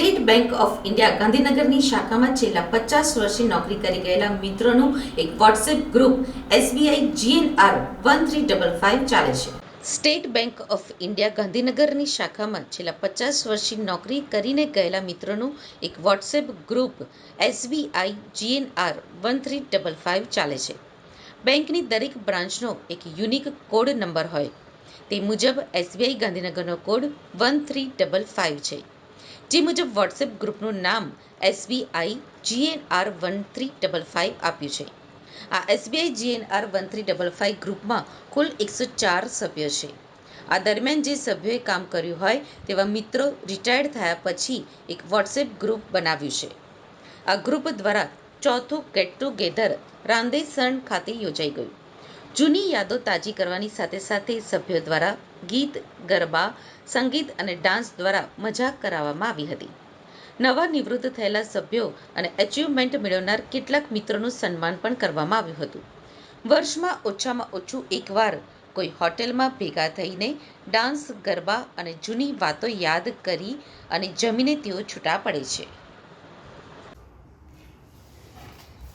Bank of India ગાંધીનગરની શાખામાં છેલ્લા પચાસ વર્ષની નોકરી કરી ગયેલા મિત્રોનું એક WhatsApp group SBI GNR one three double five ચાલે છે. સ્ટેટ બેંક ઓફ ઇન્ડિયા ગાંધીનગરની શાખામાં છેલ્લા પચાસ વર્ષની નોકરી કરીને ગયેલા મિત્રોનું એક WhatsApp group SBI GNR one three double five ચાલે છે. બેંકની દરેક બ્રાન્ચનો એક યુનિક કોડ નંબર હોય. તે મુજબ SBI ગાંધીનગરનો code one three double five છે. જે મુજબ વોટ્સએપ ગ્રુપનું નામ SBI GNR one three double five આપ્યું છે. આ SBI GNR one three double five ગ્રુપમાં કુલ એકસો ચાર સભ્યો છે. આ દરમિયાન જે સભ્યોએ કામ કર્યું હોય તેવા મિત્રો રિટાયર્ડ થયા પછી એક વોટ્સએપ ગ્રુપ બનાવ્યું છે. આ ગ્રુપ દ્વારા ચોથું ગેટ ટુગેધર રાંદેસણ ખાતે યોજાઈ ગયું. જૂની યાદો તાજી કરવાની સાથે સાથે સભ્યો દ્વારા ગીત, ગરબા, સંગીત અને ડાન્સ દ્વારા મજાક કરાવવામાં આવી હતી. નવા નિવૃત્ત થયેલા સભ્યો અને એચિવમેન્ટ મેળવનાર કેટલાક મિત્રોનું સન્માન પણ કરવામાં આવ્યું હતું. વર્ષમાં ઓછામાં ઓછું એકવાર કોઈ હોટેલમાં ભેગા થઈને ડાન્સ, ગરબા અને જૂની વાતો યાદ કરી અને જમીને તેઓ છૂટા પડે છે.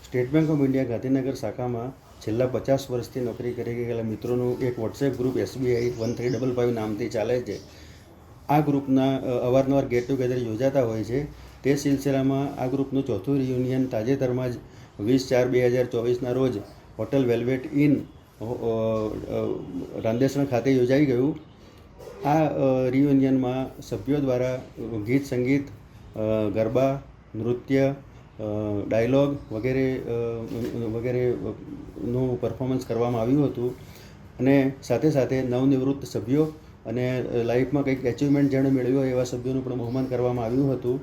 State bank of India Gandhinagar શાખામાં છેલ્લા પચાસ વર્ષથી નોકરી કરી ગયેલા મિત્રોનું એક WhatsApp group SBI one three double five નામથી ચાલે છે. આ ગ્રુપના અવારનવાર ગેટ ટુગેધર યોજાતા હોય છે. તે સિલસિલામાં આ ગ્રુપનું ચોથું રિયુનિયન તાજેતરમાં જ વીસ ચાર બે હજાર ચોવીસના રોજ હોટલ વેલ્વેટ ઇન રાંદેસણ ખાતે યોજાઈ ગયું. આ રિયુનિયનમાં સભ્યો દ્વારા ગીત સંગીત ગરબા, નૃત્ય ડાયલોગ વગેરે અ, વગેરે નું પરફોર્મન્સ કરવામાં આવ્યું હતું અને સાથે સાથે નવનિવૃત્ત સભ્યો અને લાઈફમાં કંઈક એચિવમેન્ટ જેણે મેળવ્યું હોય એવા સભ્યોનું પણ બહુમાન કરવામાં આવ્યું હતું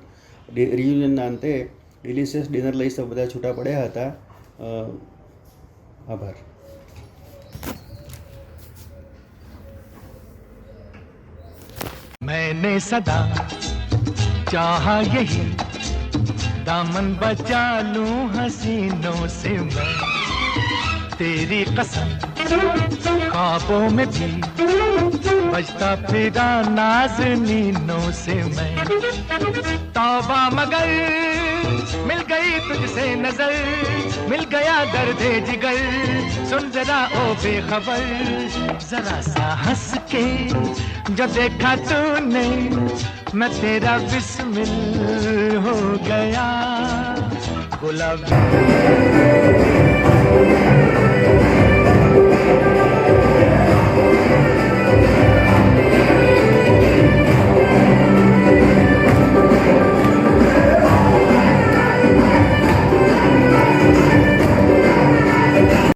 ડિ- રિયુનિયનના અંતે ડિલિશિયસ ડિનર લઈ સૌ બધા છૂટા પડ્યા હતા અ, આભાર मैंने सदा चाहा यही दामन बचा लूँ हसीनों से मैं। तेरी कसम, ख्वाबों में भी बजता फिरा नाजनीनों से मैं। तौबा मगर मिल गई तुझसे नज़र, मिल गया दर्द जिगर। सुन जरा ओ बेखबर, जरा सा हंस के जो देखा तूने मैं तेरा बिस्मिल हो गया गुलाबी